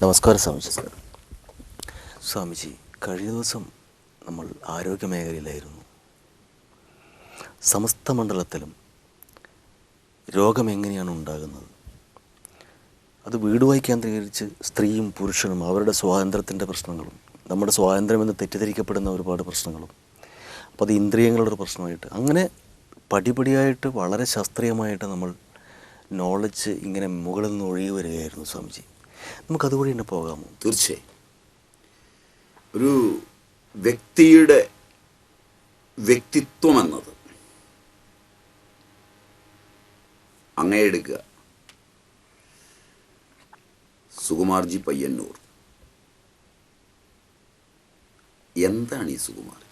നമസ്കാരം സ്വാമിജി സാർ സ്വാമിജി കഴിഞ്ഞ ദിവസം നമ്മൾ ആരോഗ്യ മേഖലയിലായിരുന്നു. സമസ്ത മണ്ഡലത്തിലും രോഗം എങ്ങനെയാണ് ഉണ്ടാകുന്നത്? അത് വീടുമായി കേന്ദ്രീകരിച്ച് സ്ത്രീയും പുരുഷനും അവരുടെ സ്വാതന്ത്ര്യത്തിന്റെ പ്രശ്നങ്ങളും നമ്മുടെ സ്വാതന്ത്ര്യമെന്ന് തെറ്റിദ്ധരിക്കപ്പെടുന്ന ഒരുപാട് പ്രശ്നങ്ങളും അപ്പോൾ അത് ഇന്ദ്രിയങ്ങളുടെ ഒരു പ്രശ്നമായിട്ട് അങ്ങനെ പടിപടിയായിട്ട് വളരെ ശാസ്ത്രീയമായിട്ട് നമ്മൾ നോളജ് ഇങ്ങനെ മുകളിൽ നിന്ന് ഒഴുകി വരികയായിരുന്നു സ്വാമിജി. നമുക്കതുവഴി തന്നെ പോകാമോ? തീർച്ചയായും. ഒരു വ്യക്തിയുടെ വ്യക്തിത്വം എന്നത് അങ്ങയെടുക്കുക സുകുമാർജി പയ്യന്നൂർ. എന്താണ് ഈ സുകുമാർജി?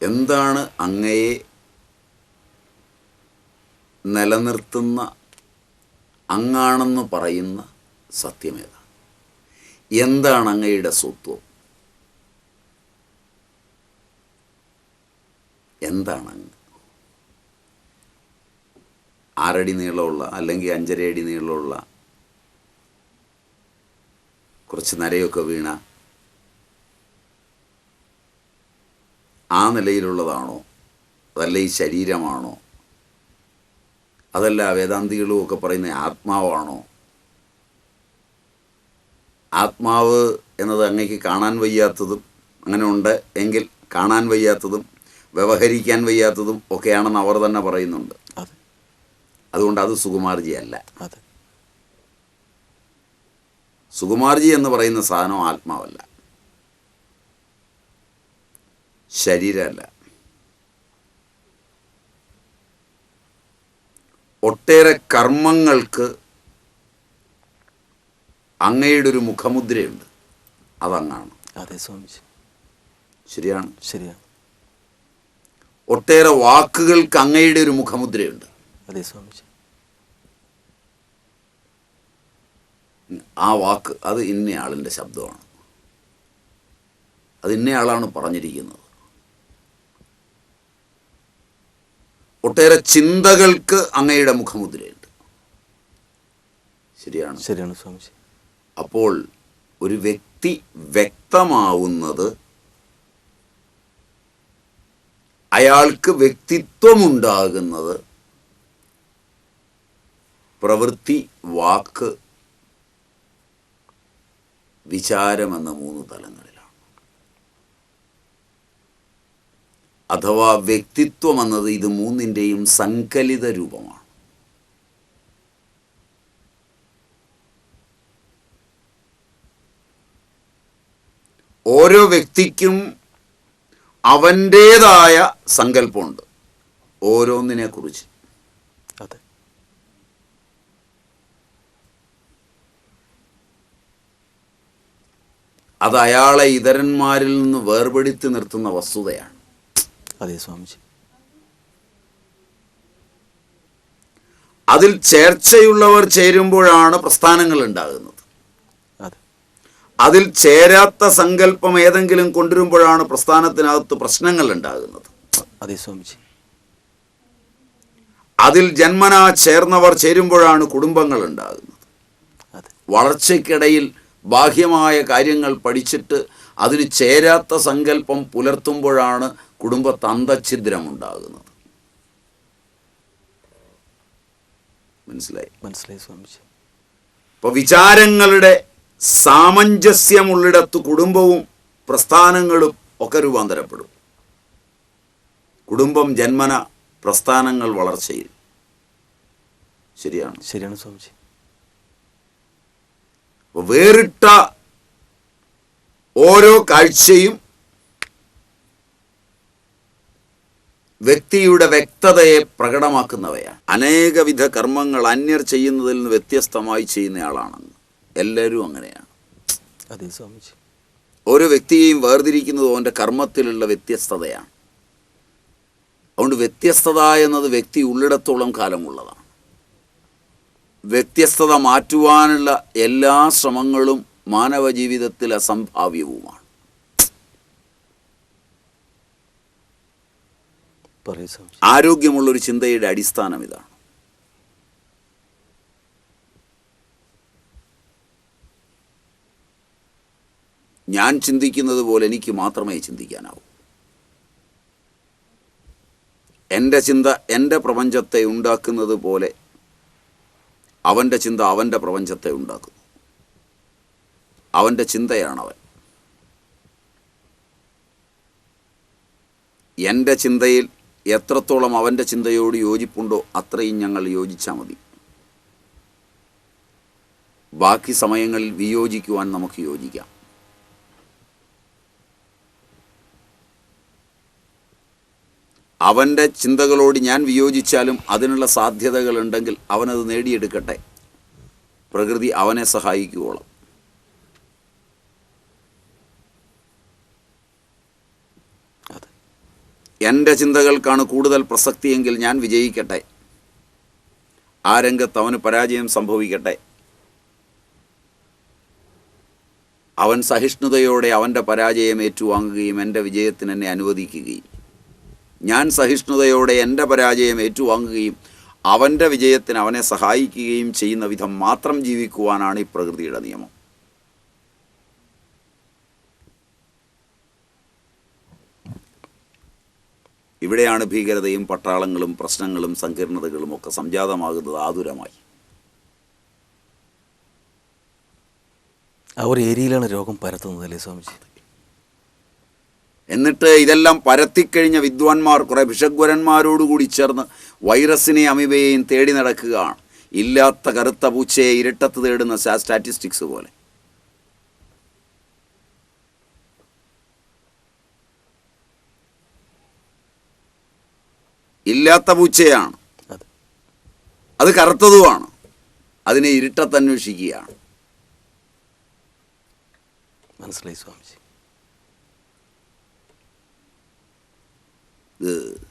എന്താണ് അങ്ങയെ നിലനിർത്തുന്ന അങ്ങാണെന്ന് പറയുന്ന സത്യമേതാണ്. എന്താണ് അങ്ങയുടെ സ്വത്വം? എന്താണ് അങ്ങ്? ആറടി നീളമുള്ള അല്ലെങ്കിൽ അഞ്ചര അടി നീളമുള്ള കുറച്ച് നരയൊക്കെ വീണ ആ നിലയിലുള്ളതാണോ? അതല്ല ഈ ശരീരമാണോ? അതല്ല വേദാന്തികളും ഒക്കെ പറയുന്ന ആത്മാവാണോ? ആത്മാവ് എന്നത് അങ്ങേക്ക് കാണാൻ വയ്യാത്തതും അങ്ങനെ ഉണ്ട് എങ്കിൽ കാണാൻ വയ്യാത്തതും വ്യവഹരിക്കാൻ വയ്യാത്തതും ഒക്കെയാണെന്ന് അവർ തന്നെ പറയുന്നുണ്ട്. അതെ. അതുകൊണ്ട് അത് സുകുമാർജി അല്ല. സുകുമാർജി എന്ന് പറയുന്ന സാധനം ആത്മാവല്ല. ശരീരമല്ല. ഒട്ടേറെ കർമ്മങ്ങൾക്ക് അങ്ങയുടെ ഒരു മുഖമുദ്രയുണ്ട്. അതങ്ങാണ്. അതെ സ്വാമിജി. ശരിയാണ്. ശരിയാണ്. ഒട്ടേറെ വാക്കുകൾക്ക് അങ്ങയുടെ ഒരു മുഖമുദ്രയുണ്ട്. അതെ സ്വാമിജി. ആ വാക്ക് അത് ഇന്നയാളിന്റെ ശബ്ദമാണ്. അത് ഇന്നയാളാണ് പറഞ്ഞിരിക്കുന്നത്. ഒട്ടേറെ ചിന്തകൾക്ക് അങ്ങയുടെ മുഖമുദ്രയുണ്ട്. ശരിയാണ്? ശരിയാണ് സ്വാമി അപ്പോൾ ഒരു വ്യക്തി വ്യക്തമാവുന്നത് അയാൾക്ക് വ്യക്തിത്വമുണ്ടാകുന്നത് പ്രവൃത്തി വാക്ക് വിചാരം എന്ന മൂന്ന് തലങ്ങളിലാണ് അഥവാ വ്യക്തിത്വം എന്നത് ഇത് മൂന്നിന്റെയും സങ്കലിത രൂപമാണ്. ഓരോ വ്യക്തിക്കും അവന്റേതായ സങ്കല്പമുണ്ട്. ഓരോന്നിനെ കുറിച്ച്. അതെ. അത് അയാളെ ഇതരന്മാരിൽ നിന്ന് വേർപെടുത്തി നിർത്തുന്ന വസ്തുതയാണ്. അതെ സ്വാമിജി. അതിൽ ചേർച്ചയുള്ളവർ ചേരുമ്പോഴാണ് പ്രസ്ഥാനങ്ങൾ ഉണ്ടാകുന്നത്. അതിൽ ചേരാത്ത സങ്കല്പം ഏതെങ്കിലും കൊണ്ടുവരുമ്പോഴാണ് പ്രസ്ഥാനത്തിനകത്ത് പ്രശ്നങ്ങൾ ഉണ്ടാകുന്നത്. അതെ സ്വാമിജി. അതിൽ ജന്മനാ ചേർന്നവർ ചേരുമ്പോഴാണ് കുടുംബങ്ങൾ ഉണ്ടാകുന്നത്. വളർച്ചയ്ക്കിടയിൽ ബാഹ്യമായ കാര്യങ്ങൾ പഠിച്ചിട്ട് അതിന് ചേരാത്ത സങ്കല്പം പുലർത്തുമ്പോഴാണ് കുടുംബത്ത് അന്തഛിദ്രമുണ്ടാകുന്നത് മനസ്സിലായി? മനസ്സിലായി സ്വാമിജി. അപ്പോൾ വിചാരങ്ങളുടെ സാമഞ്ജസ്യമുള്ളിടത്ത് കുടുംബവും പ്രസ്ഥാനങ്ങളും ഒക്കെ രൂപാന്തരപ്പെടും. കുടുംബം ജന്മന പ്രസ്ഥാനങ്ങൾ വളർച്ചയിൽ. ശരിയാണ്. ശരിയാണ് സ്വാമിജി. വേറിട്ട ഓരോ കാഴ്ചയും വ്യക്തിയുടെ വ്യക്തതയെ പ്രകടമാക്കുന്നവയാണ്. അനേകവിധ കർമ്മങ്ങൾ അന്യർ ചെയ്യുന്നതിൽ നിന്ന് വ്യത്യസ്തമായി ചെയ്യുന്നയാളാണെന്ന് എല്ലാവരും അങ്ങനെയാണ്. അതെ സ്വാമിജി. ഓരോ വ്യക്തിയെയും വേർതിരിക്കുന്നത് അവന്റെ കർമ്മത്തിലുള്ള വ്യത്യസ്തതയാണ്. അതുകൊണ്ട് വ്യത്യസ്തത എന്നത് വ്യക്തി ഉള്ളിടത്തോളം കാലമുള്ളതാണ്. വ്യത്യസ്തത മാറ്റുവാനുള്ള എല്ലാ ശ്രമങ്ങളും മാനവ ജീവിതത്തിൽ അസംഭാവ്യവുമാണ് ആരോഗ്യമുള്ളൊരു ചിന്തയുടെ അടിസ്ഥാനം ഇതാണ്. ഞാൻ ചിന്തിക്കുന്നത് പോലെ എനിക്ക് മാത്രമേ ചിന്തിക്കാനാവൂ. എന്റെ ചിന്ത എന്റെ പ്രപഞ്ചത്തെ ഉണ്ടാക്കുന്നത് പോലെ അവന്റെ ചിന്ത അവന്റെ പ്രപഞ്ചത്തെ ഉണ്ടാക്കുന്നു. അവന്റെ ചിന്തയാണ് അവൻ എന്റെ ചിന്തയിൽ എത്രത്തോളം അവന്റെ ചിന്തയോട് യോജിപ്പുണ്ടോ അത്രയും ഞങ്ങൾ യോജിച്ചാൽ മതി. ബാക്കി സമയങ്ങളിൽ വിയോജിക്കുവാൻ നമുക്ക് യോജിക്കാം. അവന്റെ ചിന്തകളോട് ഞാൻ വിയോജിച്ചാലും അതിനുള്ള സാധ്യതകളുണ്ടെങ്കിൽ അവനത് നേടിയെടുക്കട്ടെ. പ്രകൃതി അവനെ സഹായിക്കുവോളം. എന്റെ ചിന്തകൾക്കാണ് കൂടുതൽ പ്രസക്തിയെങ്കിൽ ഞാൻ വിജയിക്കട്ടെ. ആ രംഗത്ത് അവന് പരാജയം സംഭവിക്കട്ടെ. അവൻ സഹിഷ്ണുതയോടെ അവന്റെ പരാജയം ഏറ്റുവാങ്ങുകയും എന്റെ വിജയത്തിന് എന്നെ അനുവദിക്കുകയും. ഞാൻ സഹിഷ്ണുതയോടെ എന്റെ പരാജയം ഏറ്റുവാങ്ങുകയും അവന്റെ വിജയത്തിന് അവനെ സഹായിക്കുകയും ചെയ്യുന്ന വിധം മാത്രം ജീവിക്കുവാനാണ് ഈ പ്രകൃതിയുടെ നിയമം. ഇവിടെയാണ് ഭീകരതയും പട്ടാളങ്ങളും പ്രശ്നങ്ങളും സങ്കീർണതകളും ഒക്കെ സംജാതമാകുന്നത് ആതുരമായി. ആ ഒരു ഏരിയയിലാണ് രോഗം പരത്തുന്നത് അല്ലേ സ്വാമിജി? എന്നിട്ട് ഇതെല്ലാം പരത്തിക്കഴിഞ്ഞ വിദ്വാൻമാർ കുറേ ഭിഷഗ്വരന്മാരോടുകൂടി ചേർന്ന് വൈറസിനെ അമിബയെയും തേടി നടക്കുകയാണ്. ഇല്ലാത്ത കറുത്ത പൂച്ചയെ ഇരട്ടത്ത് തേടുന്ന സ്റ്റാ- സ്റ്റാറ്റിസ്റ്റിക്സ് പോലെ. ഇല്ലാത്ത പൂച്ചയാണ്. അതെ. അത് കറുത്തതുമാണ്. അതിനെ ഇരുട്ടത്തന്വേഷിക്കുകയാണ് മനസ്സിലായി സ്വാമിജി. ഇത്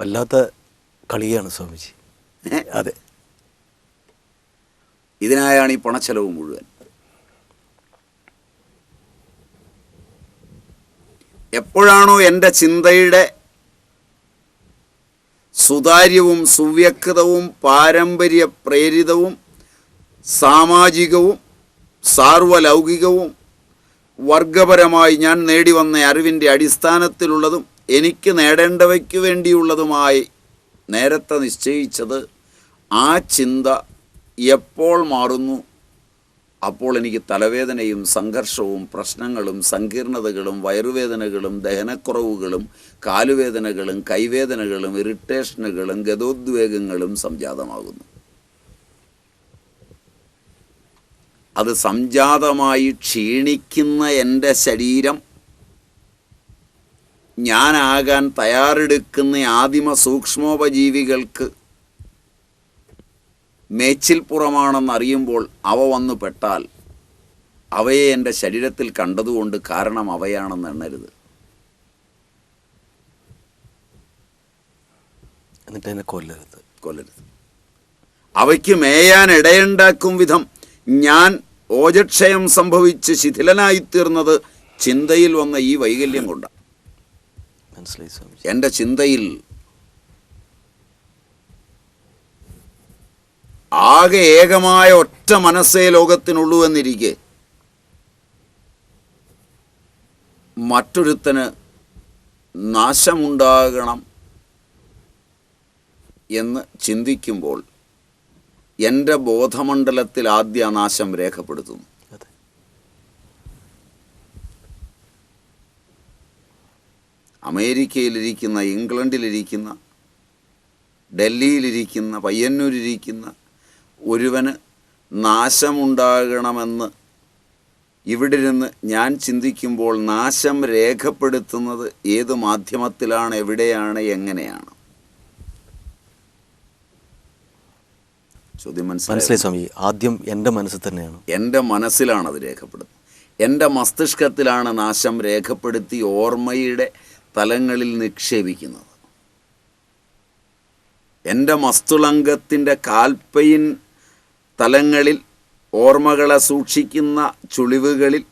വല്ലാത്ത കളിയാണ് സ്വാമിജി. അതെ. ഇതിനായാണ് ഈ പണച്ചെലവ് മുഴുവൻ. എപ്പോഴാണോ എന്റെ ചിന്തയുടെ സുതാര്യവും സുവ്യക്തവും പാരമ്പര്യ പ്രേരിതവും സാമാജികവും സാർവലൗകികവും വർഗപരമായി ഞാൻ നേടിവന്ന അറിവിന്റെ അടിസ്ഥാനത്തിലുള്ളതും എനിക്ക് നേടേണ്ടവയ്ക്ക് വേണ്ടിയുള്ളതുമായി നേരത്തെ നിശ്ചയിച്ചത് ആ ചിന്ത എപ്പോൾ മാറുന്നു അപ്പോൾ എനിക്ക് തലവേദനയും സംഘർഷവും പ്രശ്നങ്ങളും സങ്കീർണതകളും വയറുവേദനകളും ദഹനക്കുറവുകളും കാലുവേദനകളും കൈവേദനകളും ഇറിറ്റേഷനുകളും ഗതോദ്വേഗങ്ങളും സംജാതമാകുന്നു. അത് സംജാതമായി ക്ഷീണിക്കുന്ന എന്റെ ശരീരം ഞാനാകാൻ തയ്യാറെടുക്കുന്ന ആദിമ സൂക്ഷ്മോപജീവികൾക്ക് മേച്ചിൽപ്പുറമാണെന്നറിയുമ്പോൾ അവ വന്നു പെട്ടാൽ അവയെ എന്റെ ശരീരത്തിൽ കണ്ടതുകൊണ്ട് കാരണം അവയാണെന്ന് എണ്ണരുത്. എന്നിട്ട് എന്നെ കൊല്ലരുത്. കൊല്ലരുത്. അവയ്ക്ക് മേയാൻ ഇടയുണ്ടാക്കും വിധം ഞാൻ ഓജക്ഷയം സംഭവിച്ച് ശിഥിലനായിത്തീർന്നത് ചിന്തയിൽ വന്ന ഈ വൈകല്യം കൊണ്ടാണ്. മനസ്സിലായി എന്റെ ചിന്തയിൽ ആകെ ഏകമായ ഒറ്റ മനസ്സേ ലോകത്തിനുള്ളൂ എന്നിരിക്കെ. മറ്റൊരുത്തന് നാശമുണ്ടാകണം എന്ന് ചിന്തിക്കുമ്പോൾ എന്റെ ബോധമണ്ഡലത്തിൽ ആദ്യ നാശം രേഖപ്പെടുത്തുന്നു. അമേരിക്കയിലിരിക്കുന്ന ഇംഗ്ലണ്ടിലിരിക്കുന്ന ഡൽഹിയിലിരിക്കുന്ന പയ്യന്നൂരിരിക്കുന്ന ഒരുവന് നാശമുണ്ടാകണമെന്ന് ഇവിടെ ഇരുന്ന് ഞാൻ ചിന്തിക്കുമ്പോൾ നാശം രേഖപ്പെടുത്തുന്നത് ഏത് മാധ്യമത്തിലാണ് എവിടെയാണ് എങ്ങനെയാണ്? ചോദ്യം മനസ്സിലായി? സ്വാമി. ആദ്യം എന്റെ മനസ്സിൽ തന്നെയാണ്. എന്റെ മനസ്സിലാണ് അത് രേഖപ്പെടുത്തുന്നത്. എന്റെ മസ്തിഷ്കത്തിലാണ് നാശം രേഖപ്പെടുത്തി ഓർമ്മയുടെ തലങ്ങളിൽ നിക്ഷേപിക്കുന്നത്. എന്റെ മസ്തുളങ്കത്തിന്റെ കാൽപ്പയിൻ തലങ്ങളിൽ ഓർമ്മകളെ സൂക്ഷിക്കുന്ന ചുളിവുകളിൽ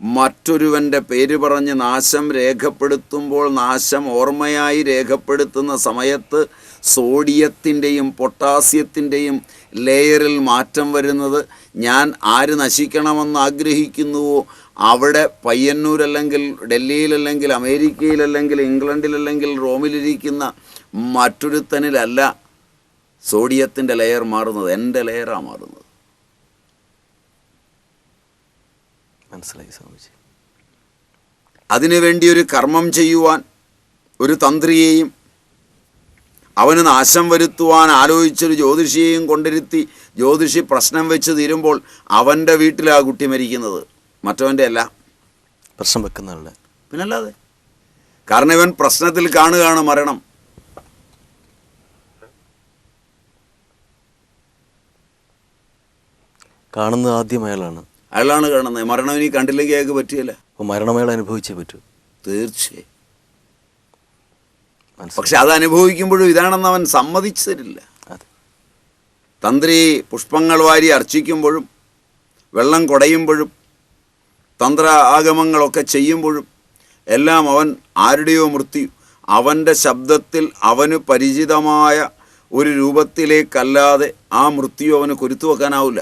മറ്റൊരുവന്റെ പേര് പറഞ്ഞ് നാശം രേഖപ്പെടുത്തുമ്പോൾ നാശം ഓർമ്മയായി രേഖപ്പെടുത്തുന്ന സമയത്ത് സോഡിയത്തിന്റെയും പൊട്ടാസ്യത്തിന്റെയും ലെയറിൽ മാറ്റം വരുന്നത് ഞാൻ ആര് നശിക്കണമെന്ന് ആഗ്രഹിക്കുന്നുവോ അവിടെ പയ്യന്നൂരല്ലെങ്കിൽ ഡൽഹിയിലല്ലെങ്കിൽ അമേരിക്കയിലല്ലെങ്കിൽ ഇംഗ്ലണ്ടിലല്ലെങ്കിൽ റോമിലിരിക്കുന്ന മറ്റൊരുത്തനിലല്ല സോഡിയത്തിന്റെ ലെയർ മാറുന്നത് എന്റെ ലെയറാണ് മാറുന്നത്. മനസ്സിലായി സ്വാമിജി. അതിനുവേണ്ടി ഒരു കർമ്മം ചെയ്യുവാൻ ഒരു തന്ത്രിയെയും അവന് നാശം വരുത്തുവാൻ ആലോചിച്ചൊരു ജ്യോതിഷിയെയും കൊണ്ടിരുത്തി ജ്യോതിഷി പ്രശ്നം വെച്ച് തീരുമ്പോൾ അവന്റെ വീട്ടിലാ കുട്ടി മരിക്കുന്നത്. മറ്റവന്റെ അല്ല. പ്രശ്നം വെക്കുന്ന ആളുടെ പിന്നല്ലാതെ. കാരണം ഇവൻ പ്രശ്നത്തിൽ കാണുകയാണ് മരണം. കാണുന്നത് ആദ്യം അയാളാണ്. അയാളാണ് കാണുന്നത്. മരണം ഇനി കണ്ടില്ലെങ്കിൽ അയാൾക്ക് പറ്റിയല്ല. അപ്പോൾ മരണം അയാൾ അനുഭവിച്ചേ പറ്റൂ. തീർച്ചയായും. പക്ഷെ അത് അനുഭവിക്കുമ്പോഴും ഇതാണെന്ന് അവൻ സമ്മതിച്ചു തരില്ല തന്ത്രി പുഷ്പങ്ങൾ വാരി അർച്ചിക്കുമ്പോഴും വെള്ളം കുടയുമ്പോഴും തന്ത്ര ആഗമങ്ങളൊക്കെ ചെയ്യുമ്പോഴും എല്ലാം അവൻ ആരുടെയോ മൃത്യു അവന്റെ ശബ്ദത്തിൽ അവന് പരിചിതമായ ഒരു രൂപത്തിലേക്കല്ലാതെ ആ മൃത്യു അവന് കുരുത്തു വെക്കാനാവില്ല.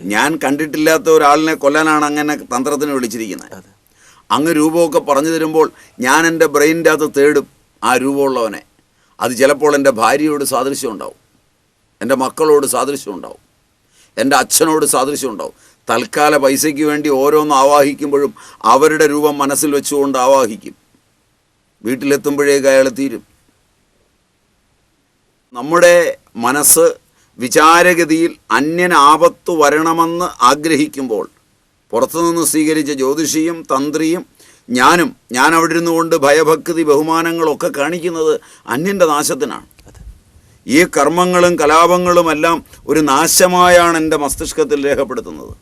ഞാൻ കണ്ടിട്ടില്ലാത്ത ഒരാളിനെ കൊല്ലാനാണ് അങ്ങനെ തന്ത്രത്തിന് വിളിച്ചിരിക്കുന്നത്. അങ്ങ് രൂപമൊക്കെ പറഞ്ഞു തരുമ്പോൾ ഞാൻ എന്റെ ബ്രെയിനിന്റെ അകത്ത് തേടും ആ രൂപമുള്ളവനെ. അത് ചിലപ്പോൾ എന്റെ ഭാര്യയോട് സാദൃശ്യം ഉണ്ടാവും. എന്റെ മക്കളോട് സാദൃശ്യം ഉണ്ടാവും. എന്റെ അച്ഛനോട് സാദൃശ്യം ഉണ്ടാവും. തൽക്കാല പൈസയ്ക്ക് വേണ്ടി ഓരോന്ന് ആവാഹിക്കുമ്പോഴും അവരുടെ രൂപം മനസ്സിൽ വെച്ചുകൊണ്ട് ആവാഹിക്കും. വീട്ടിലെത്തുമ്പോഴേക്ക് അയാൾ തീരും. നമ്മുടെ മനസ്സ് വിചാരഗതിയിൽ അന്യൻ ആപത്ത് വരണമെന്ന് ആഗ്രഹിക്കുമ്പോൾ പുറത്തുനിന്ന് സ്വീകരിച്ച ജ്യോതിഷിയും തന്ത്രിയും ഞാനും ഞാൻ അവിടെ ഇരുന്നു കൊണ്ട് ഭയഭക്തി ബഹുമാനങ്ങളൊക്കെ കാണിക്കുന്നത് അന്യന്റെ നാശത്തിനാണ്. ഈ കർമ്മങ്ങളും കലാപങ്ങളുമെല്ലാം ഒരു നാശമായാണ് എന്റെ മസ്തിഷ്കത്തിൽ രേഖപ്പെടുത്തുന്നത്.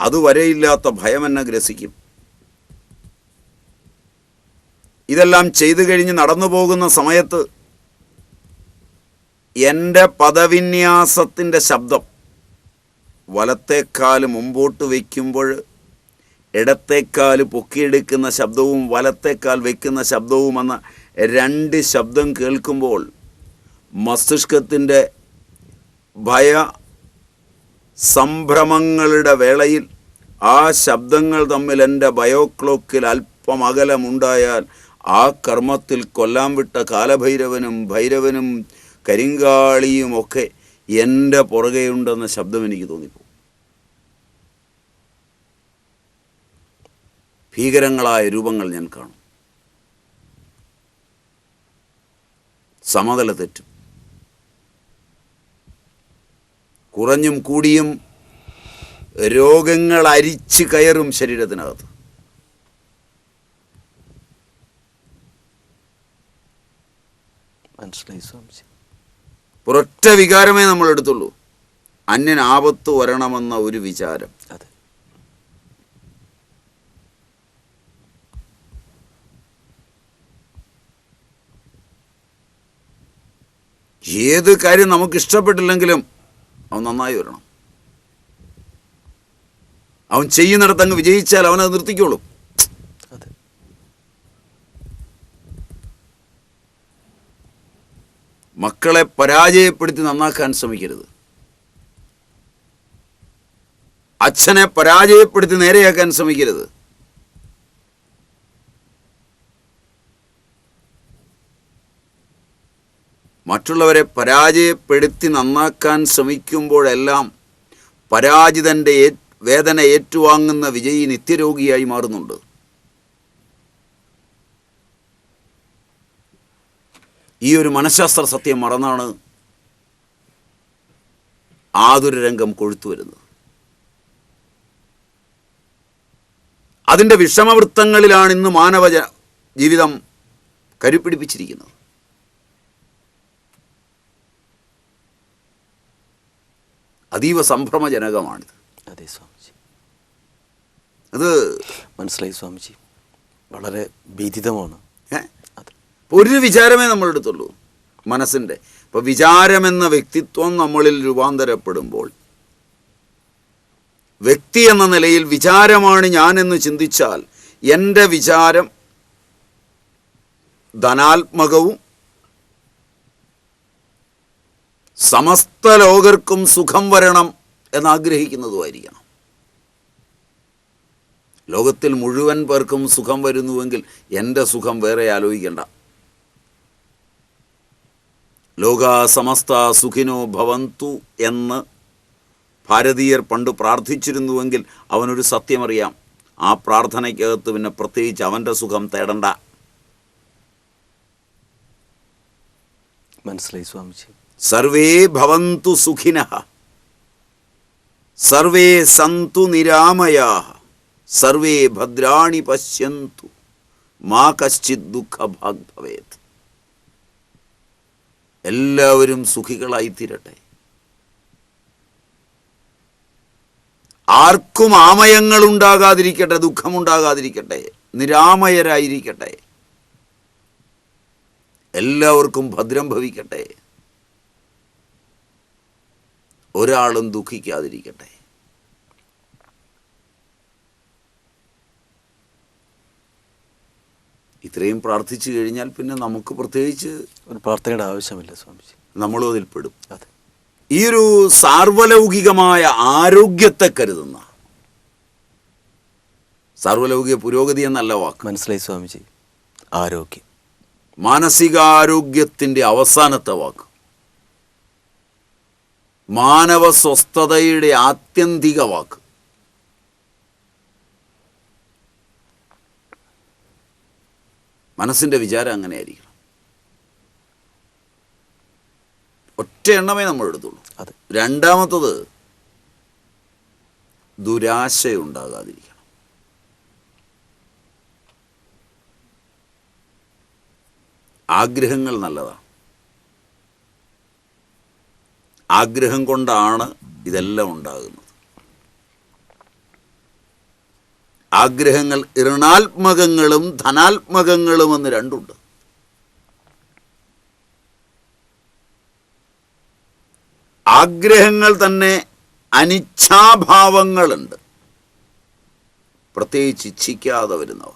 അതുവരെയില്ലാത്ത ഭയം എന്നെ ഗ്രസിക്കും. ഇതെല്ലാം ചെയ്തു കഴിഞ്ഞ് നടന്നു പോകുന്ന സമയത്ത് എന്റെ പദവിന്യാസത്തിന്റെ ശബ്ദം വലത്തേക്കാൽ മുമ്പോട്ട് വയ്ക്കുമ്പോൾ ഇടത്തേക്കാൽ പൊക്കിയെടുക്കുന്ന ശബ്ദവും വലത്തേക്കാൽ വയ്ക്കുന്ന ശബ്ദവും എന്ന രണ്ട് ശബ്ദം കേൾക്കുമ്പോൾ മസ്തിഷ്കത്തിന്റെ ഭയ സംഭ്രമങ്ങളുടെ വേളയിൽ ആ ശബ്ദങ്ങൾ തമ്മിൽ എന്റെ ബയോക്ലോക്കിൽ അല്പം അകലമുണ്ടായാൽ ആ കർമ്മത്തിൽ കൊല്ലാൻ വിട്ട കാലഭൈരവനും ഭൈരവനും കരിങ്കാളിയുമൊക്കെ എന്റെ പുറകെയുണ്ടെന്ന ശബ്ദം എനിക്ക് തോന്നിപ്പോകും. ഭീകരങ്ങളായ രൂപങ്ങൾ ഞാൻ കാണും. സമതല തെറ്റും. കുറഞ്ഞും കൂടിയും രോഗങ്ങൾ അരിച്ച് കയറും ശരീരത്തിനകത്ത്. മനസ്സിലായി സ്വാമിജി ഒരൊറ്റ വികാരമേ നമ്മൾ എടുത്തുള്ളൂ അന്യൻ ആപത്ത് വരണമെന്ന ഒരു വിചാരം. അതെ. ഏത് കാര്യം നമുക്ക് ഇഷ്ടപ്പെട്ടില്ലെങ്കിലും അവൻ നന്നായി വരണം. അവൻ ചെയ്യുന്നിടത്ത് അങ്ങ് വിജയിച്ചാൽ അവനത് നിർത്തിക്കോളും. മക്കളെ പരാജയപ്പെടുത്തി നന്നാക്കാൻ ശ്രമിക്കരുത്. അച്ഛനെ പരാജയപ്പെടുത്തി നേരെയാക്കാൻ ശ്രമിക്കരുത്. മറ്റുള്ളവരെ പരാജയപ്പെടുത്തി നന്നാക്കാൻ ശ്രമിക്കുമ്പോഴെല്ലാം പരാജിതന്റെ വേദന ഏറ്റുവാങ്ങുന്ന വിജയി നിത്യരോഗിയായി മാറുന്നുണ്ട്. ഈ ഒരു മനഃശാസ്ത്ര സത്യം മറന്നാണ് ആതുര രംഗം കൊഴുത്തു വരുന്നത്. അതിന്റെ വിഷമവൃത്തങ്ങളിലാണ് ഇന്ന് മാനവ ജീവിതം കരുപ്പിടിപ്പിച്ചിരിക്കുന്നത് അതീവ സംഭ്രമജനകമാണിത്. അതെ സ്വാമിജി. അത് മനസ്സിലായി സ്വാമിജി. വളരെ ഭീതിതമാണ്. ഒരു വിചാരമേ നമ്മളെടുത്തുള്ളൂ. മനസ്സിന്റെ ഇപ്പോൾ വിചാരമെന്ന വ്യക്തിത്വം നമ്മളിൽ രൂപാന്തരപ്പെടുമ്പോൾ വ്യക്തി എന്ന നിലയിൽ വിചാരമാണ് ഞാനെന്ന് ചിന്തിച്ചാൽ എന്റെ വിചാരം ധനാത്മകവും സമസ്ത ലോകർക്കും സുഖം വരണം എന്നാഗ്രഹിക്കുന്നതുമായിരിക്കണം. ലോകത്തിൽ മുഴുവൻ പേർക്കും സുഖം വരുന്നുവെങ്കിൽ എന്റെ സുഖം വേറെ ആലോചിക്കേണ്ട. ലോക സമസ്ത സുഖിനോ ഭവന്തു എന്ന് ഭാരതീയർ പണ്ട് പ്രാർത്ഥിച്ചിരുന്നുവെങ്കിൽ അവനൊരു സത്യമറിയാം. ആ പ്രാർത്ഥനയ്ക്കകത്ത് പിന്നെ പ്രത്യേകിച്ച് അവന്റെ സുഖം തേടണ്ട. മനസ്സിലായി സ്വാമിജി. സർവേ ഭവന്തു സുഖിന. സർവേ സന്തു നിരാമയാ. സർവേ ഭദ്രാണി പശ്യന്തു. മാ കശ്ചിത് ദുഃഖഭാഗ് ഭവേത് എല്ലാവരും സുഖികളായി തീരട്ടെ ആർക്കും ആമയങ്ങൾ ഉണ്ടാകാതിരിക്കട്ടെ ദുഃഖമുണ്ടാകാതിരിക്കട്ടെ നിരാമയരായിരിക്കട്ടെ. എല്ലാവർക്കും ഭദ്രം ഭവിക്കട്ടെ. ഒരാളും ദുഃഖിക്കാതിരിക്കട്ടെ. ഇത്രയും പ്രാർത്ഥിച്ചു കഴിഞ്ഞാൽ പിന്നെ നമുക്ക് പ്രത്യേകിച്ച് ഒരു പ്രാർത്ഥനയുടെ ആവശ്യമില്ല സ്വാമിജി. നമ്മളും അതിൽപ്പെടും. അതെ. ഈ ഒരു സാർവലൗകികമായ ആരോഗ്യത്തെ കരുതുന്ന സാർവലൗകിക പുരോഗതി എന്നല്ല വാക്ക്. മനസ്സിലായി സ്വാമിജി. ആരോഗ്യം. മാനസികാരോഗ്യത്തിന്റെ അവസാനത്തെ വാക്ക്. മാനവ സ്വസ്ഥതയുടെ ആത്യന്തിക വാക്ക്. മനസ്സിന്റെ വിചാരം അങ്ങനെ ആയിരിക്കണം ഒറ്റ എണ്ണമേ നമ്മൾ എടുത്തുള്ളൂ. അത്. രണ്ടാമത്തത് ദുരാശയുണ്ടാകാതിരിക്കണം ആഗ്രഹങ്ങൾ നല്ലതാണ്. ആഗ്രഹം കൊണ്ടാണ് ഇതെല്ലാം ഉണ്ടാകുന്നത്. ആഗ്രഹങ്ങൾ ഋണാത്മകങ്ങളും ധനാത്മകങ്ങളും എന്ന് രണ്ടുണ്ട്. ആഗ്രഹങ്ങൾ തന്നെ അനിച്ഛാഭാവങ്ങളുണ്ട്. പ്രത്യേകിച്ച് ഇച്ഛിക്കാതെ വരുന്നവ.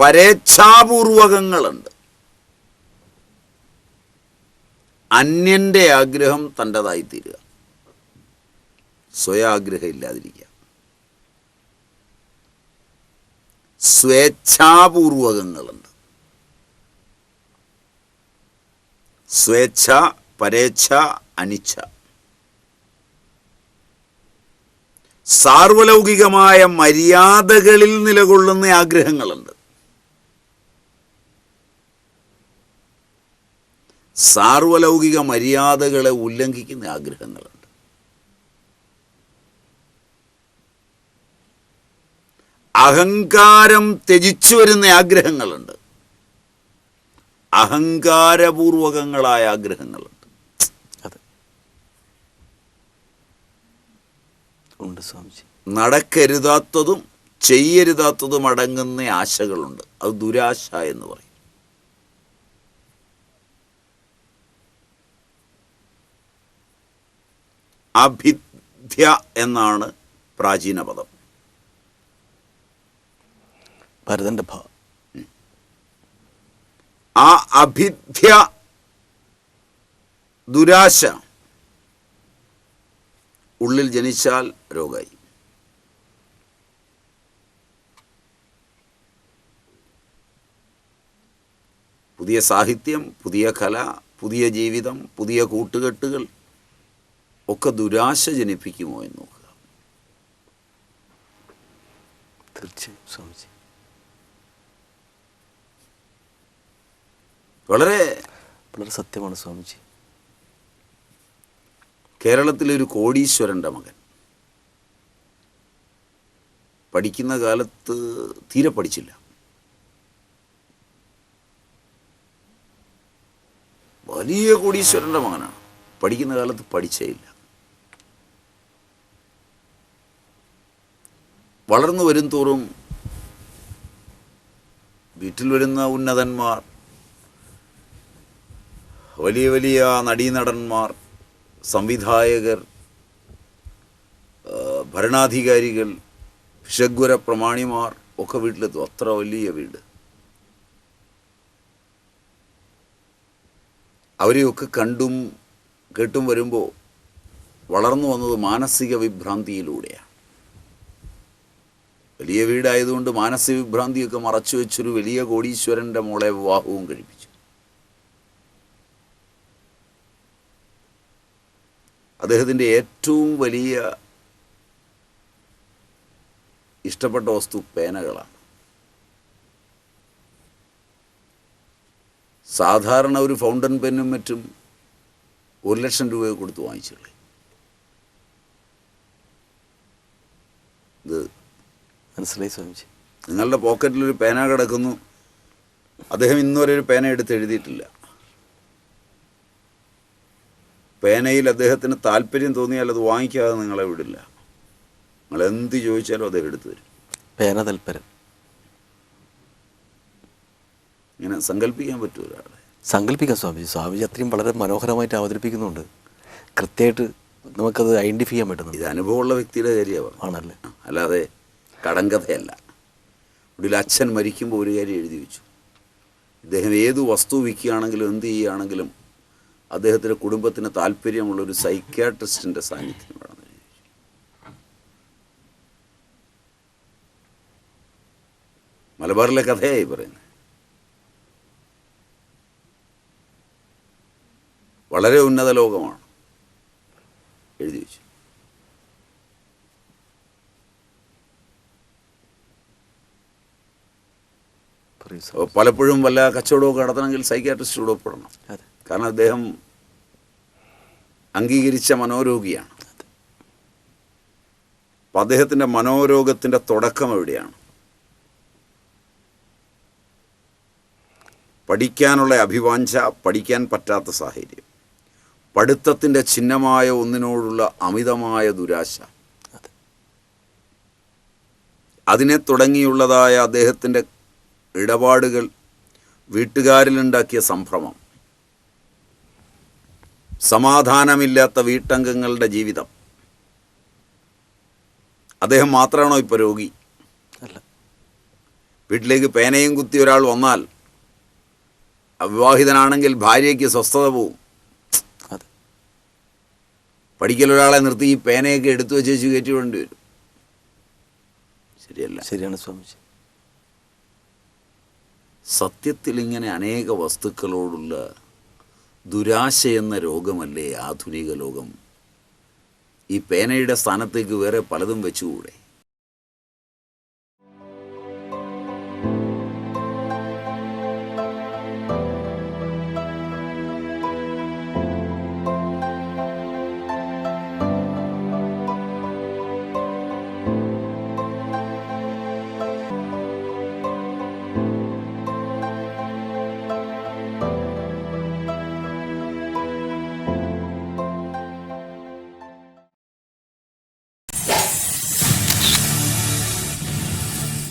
പരേച്ഛാപൂർവകങ്ങളുണ്ട്. അന്യന്റെ ആഗ്രഹം തന്റെതായി തീരുക സ്വയാഗ്രഹം ഇല്ലാതിരിക്കുക സ്വേച്ഛാപൂർവകങ്ങളുണ്ട്. സ്വേച്ഛ പരേച്ഛ അനിച്ഛ. സാർവലൗകികമായ മര്യാദകളിൽ നിലകൊള്ളുന്ന ആഗ്രഹങ്ങളുണ്ട്. സാർവലൗകിക മര്യാദകളെ ഉല്ലംഘിക്കുന്ന ആഗ്രഹങ്ങളുണ്ട് അഹങ്കാരം ത്യജിച്ചു വരുന്ന ആഗ്രഹങ്ങളുണ്ട്. അഹങ്കാരപൂർവകങ്ങളായ ആഗ്രഹങ്ങളുണ്ട്. അതെ. ഉണ്ട് സ്വാമിജി. നടക്കരുതാത്തതും ചെയ്യരുതാത്തതും അടങ്ങുന്ന ആശകളുണ്ട്. അത് ദുരാശ എന്ന് പറയും. അഭിദ്യ എന്നാണ് പ്രാചീന പദം ഭരതന്റെ ഭാ ആ അഭിധ്യ ദുരാശ ഉള്ളിൽ ജനിച്ചാൽ രോഗായി. പുതിയ സാഹിത്യം പുതിയ കല പുതിയ ജീവിതം പുതിയ കൂട്ടുകെട്ടുകൾ ഒക്കെ ദുരാശ ജനിപ്പിക്കുമോ എന്ന് നോക്കുക. തീർച്ചയായും സ്വാമിജി. വളരെ വളരെ സത്യമാണ് സ്വാമിജി. കേരളത്തിലെ ഒരു കോടീശ്വരന്റെ മകൻ. പഠിക്കുന്ന കാലത്ത് തീരെ പഠിച്ചില്ല. വലിയ കോടീശ്വരന്റെ മകനാണ്. പഠിക്കുന്ന കാലത്ത് പഠിച്ചേ ഇല്ല. വളർന്നു വരും തോറും വീട്ടിൽ വരുന്ന ഉന്നതന്മാർ വലിയ വലിയ നടീനടന്മാർ സംവിധായകർ ഭരണാധികാരികൾ ഭിഷഗ്വര പ്രമാണിമാർ ഒക്കെ വീട്ടിലെത്തും. അത്ര വലിയ വീട്. അവരെയൊക്കെ കണ്ടും കേട്ടും വരുമ്പോൾ വളർന്നു വന്നത് മാനസിക വിഭ്രാന്തിയിലൂടെയാണ്. വലിയ വീടായതുകൊണ്ട് മാനസിക വിഭ്രാന്തിയൊക്കെ മറച്ചു വെച്ചൊരു വലിയ കോടീശ്വരന്റെ മോളെ വിവാഹവും കഴിപ്പിച്ചു. അദ്ദേഹത്തിന്റെ ഏറ്റവും വലിയ ഇഷ്ടപ്പെട്ട വസ്തു പേനകളാണ്. സാധാരണ ഒരു ഫൗണ്ടൻ പെന്നും മറ്റും ഒരു ലക്ഷം രൂപ കൊടുത്ത് വാങ്ങിച്ചുള്ളേ ഇത് മനസ്സിലായി സ്വാമിജി. നിങ്ങളുടെ പോക്കറ്റിലൊരു പേന കിടക്കുന്നു. അദ്ദേഹം ഇന്നുവരെ ഒരു പേന എടുത്ത് എഴുതിയിട്ടില്ല. പേനയിൽ അദ്ദേഹത്തിന് താല്പര്യം തോന്നിയാൽ അത് വാങ്ങിക്കാതെ നിങ്ങളെ വിടില്ല. നിങ്ങൾ എന്ത് ചോദിച്ചാലും അദ്ദേഹം എടുത്തു തരും. പേന താല്പര്യം ഇങ്ങനെ സങ്കല്പിക്കാൻ പറ്റും ഒരാളെ. സങ്കല്പിക്കാം സ്വാമിജി സ്വാമിജി അത്രയും വളരെ മനോഹരമായിട്ട് അവതരിപ്പിക്കുന്നുണ്ട്. കൃത്യമായിട്ട് നമുക്കത് ഐഡന്റിഫൈ ചെയ്യാൻ പറ്റുന്നു ഇത് അനുഭവമുള്ള വ്യക്തിയുടെ കാര്യമാണ്. ആണല്ലേ? അല്ലാതെ കടങ്കഥയല്ല ഒടുവിൽ അച്ഛൻ മരിക്കുമ്പോൾ ഒരു കാര്യം എഴുതി വെച്ചു. ഇദ്ദേഹം ഏത് വസ്തു വിൽക്കുകയാണെങ്കിലും എന്ത് ചെയ്യുകയാണെങ്കിലും അദ്ദേഹത്തിന്റെ കുടുംബത്തിന് താല്പര്യമുള്ള ഒരു സൈക്യാട്രിസ്റ്റിന്റെ സാന്നിധ്യം വേണം. മലബാറിലെ കഥയായി പറയുന്നത്. വളരെ ഉന്നത ലോകമാണ്. എഴുതി വെച്ചു. പലപ്പോഴും വല്ല കച്ചവടമൊക്കെ നടത്തണമെങ്കിൽ സൈക്യാട്രിസ്റ്റോട് ഒപ്പിടണം. അതെ. കാരണം അദ്ദേഹം അംഗീകരിച്ച മനോരോഗിയാണ്. അപ്പം അദ്ദേഹത്തിന്റെ മനോരോഗത്തിന്റെ തുടക്കം എവിടെയാണ്? പഠിക്കാനുള്ള അഭിവാഞ്ച പഠിക്കാൻ പറ്റാത്ത സാഹചര്യം. പഠിത്തത്തിന്റെ ചിഹ്നമായ ഒന്നിനോടുള്ള അമിതമായ ദുരാശ. അതെ അതിനെ തുടങ്ങിയുള്ളതായ അദ്ദേഹത്തിന്റെ ഇടപാടുകൾ വീട്ടുകാരിലുണ്ടാക്കിയ സംഭ്രമം. സമാധാനമില്ലാത്ത വീട്ടംഗങ്ങളുടെ ജീവിതം. അദ്ദേഹം മാത്രമാണോ ഇപ്പോൾ രോഗി? അല്ല. വീട്ടിലേക്ക് പേനയും കുത്തി ഒരാൾ വന്നാൽ അവിവാഹിതനാണെങ്കിൽ ഭാര്യയ്ക്ക് സ്വസ്ഥത പോവും. അതെ. പഠിക്കൽ ഒരാളെ നിർത്തി ഈ പേനയൊക്കെ എടുത്തു വെച്ച് കയറ്റി വേണ്ടി വരും. ശരിയല്ല. ശരിയാണ് സ്വാമിജി. സത്യത്തിൽ ഇങ്ങനെ അനേക വസ്തുക്കളോടുള്ള ദുരാശ എന്ന രോഗമല്ലേ ആധുനിക ലോകം? ഈ പേനയുടെ സ്ഥാനത്തേക്ക് വേറെ പലതും വെച്ചുകൂടെ?